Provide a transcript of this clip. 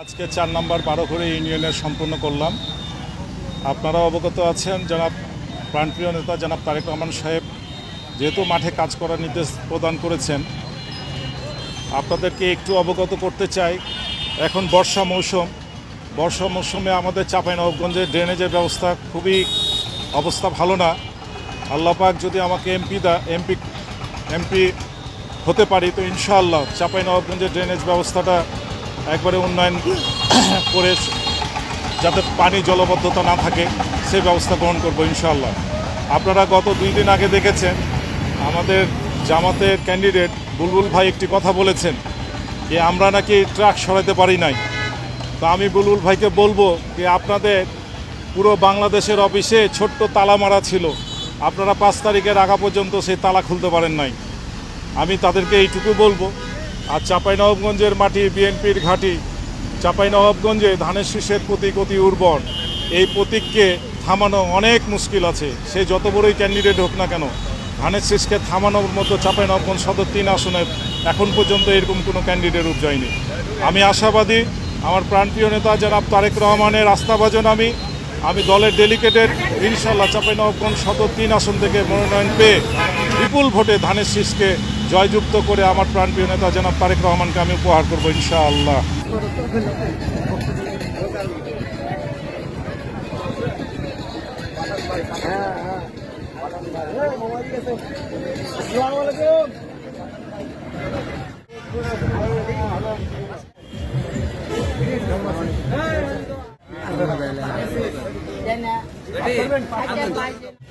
আজকে চার নম্বর বারোঘড়ি ইউনিয়নের সম্পূর্ণ করলাম। আপনারা অবগত আছেন, জনাব প্রাণপ্রিয় নেতা জনাব তারেক রহমান সাহেব যেহেতু মাঠে কাজ করার নির্দেশ প্রদান করেছেন, আপনাদেরকে একটু অবগত করতে চাই। এখন বর্ষা মৌসুম। বর্ষা মৌসুমে আমাদের চাঁপাইনবাবগঞ্জে ড্রেনেজের ব্যবস্থা খুবই অবস্থা ভালো না। আল্লাপাক যদি আমাকে এমপি দা, এমপি এমপি হতে পারি, তো ইনশাআল্লাহ চাপাই চাঁপাইনবাবগঞ্জের ড্রেনেজ ব্যবস্থাটা একবারে উন্নয়ন করে যাতে পানি জলবদ্ধতা না থাকে, সে ব্যবস্থা গ্রহণ করব ইনশাআল্লাহ। আপনারা গত দুই দিন আগে দেখেছেন, আমাদের জামাতের ক্যান্ডিডেট বুলবুল ভাই একটি কথা বলেছেন, যে আমরা নাকি ট্রাক সরাতে পারি নাই। তো আমি বুলবুল ভাইকে বলব যে আপনাদের পুরো বাংলাদেশের অফিসে ছোট্ট তালা মারা ছিল, আপনারা পাঁচ তারিখের আগা পর্যন্ত সেই তালা খুলতে পারেন নাই। আমি তাদেরকে এইটুকু বলব। আর চাঁপাইনবাবগঞ্জের মাটি বিএনপির ঘাঁটি, চাঁপাইনবাবগঞ্জে ধানের শীষের প্রতীক অতি উর্বর। এই প্রতীককে থামানো অনেক মুশকিল আছে। সে যত বড়ই ক্যান্ডিডেট হোক না কেন, ধানের শীষকে থামানোর মতো চাঁপাইনবাবগঞ্জ সদর তিন আসনের এখন পর্যন্ত এরকম কোনো ক্যান্ডিডেট রূপ যায়নি আমি আশাবাদী, আমার প্রাণপ্রিয় নেতা জনাব তারেক রহমানের আস্থাভাজন আমি। আমি দলের ডেলিগেটেড ইনশাল্লাহ চাঁপাইনবাবগঞ্জ সদর তিন আসন থেকে মনোনয়ন পেয়ে বিপুল ভোটে ধানের শীষকে জয়যুক্ত করে আমার প্রাণপ্রিয় নেতা জনাব তারেক রহমানকে আমি উপহার করব ইনশাআল্লাহ Ready?